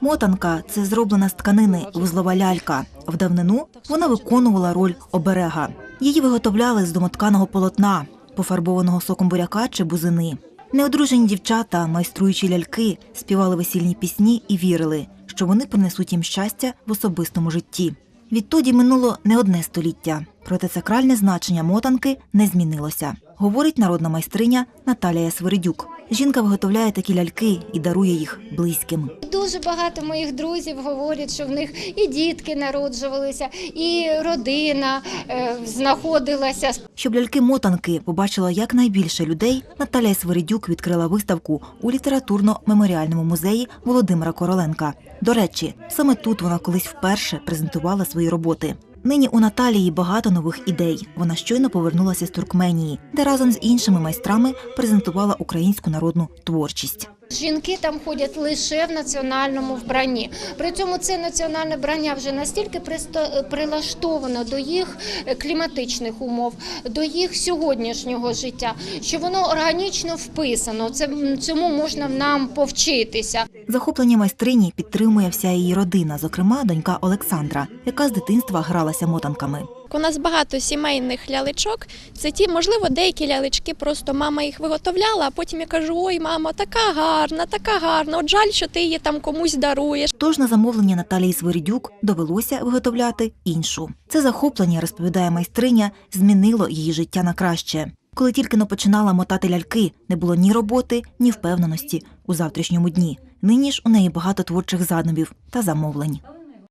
Мотанка це зроблена з тканини вузлова лялька. В давнину вона виконувала роль оберега. Її виготовляли з домотканого полотна, пофарбованого соком буряка чи бузини. Неодружені дівчата, майструючи ляльки, співали весільні пісні і вірили, що вони принесуть їм щастя в особистому житті. Відтоді минуло не одне століття, проте сакральне значення мотанки не змінилося, говорить народна майстриня Наталія Свиридюк. Жінка виготовляє такі ляльки і дарує їх близьким. Дуже багато моїх друзів говорять, що в них і дітки народжувалися, і родина е, знаходилася. Щоб ляльки-мотанки побачило якнайбільше людей, Наталія Свиридюк відкрила виставку у літературно-меморіальному музеї Володимира Короленка. До речі, саме тут вона колись вперше презентувала свої роботи. Нині у Наталії багато нових ідей. Вона щойно повернулася з Туркменії, де разом з іншими майстрами презентувала українську народну творчість. Жінки там ходять лише в національному вбранні. При цьому це національне вбрання вже настільки прилаштовано до їх е, кліматичних умов, до їх сьогоднішнього життя, що воно органічно вписано. Це цьому можна нам повчитися. Захоплення майстрині підтримує вся її родина, зокрема донька Олександра, яка з дитинства гралася мотанками. У нас багато сімейних лялечок. Це ті, можливо, деякі лялечки просто мама їх виготовляла, а потім я кажу: ой, мамо, така гарна, така гарна. От жаль, що ти її там комусь даруєш. Тож на замовлення Наталії Свиридюк довелося виготовляти іншу. Це захоплення, розповідає майстриня, змінило її життя на краще. Коли тільки но починала мотати ляльки, не було ні роботи, ні впевненості у завтрашньому дні. Нині ж у неї багато творчих задумів та замовлень.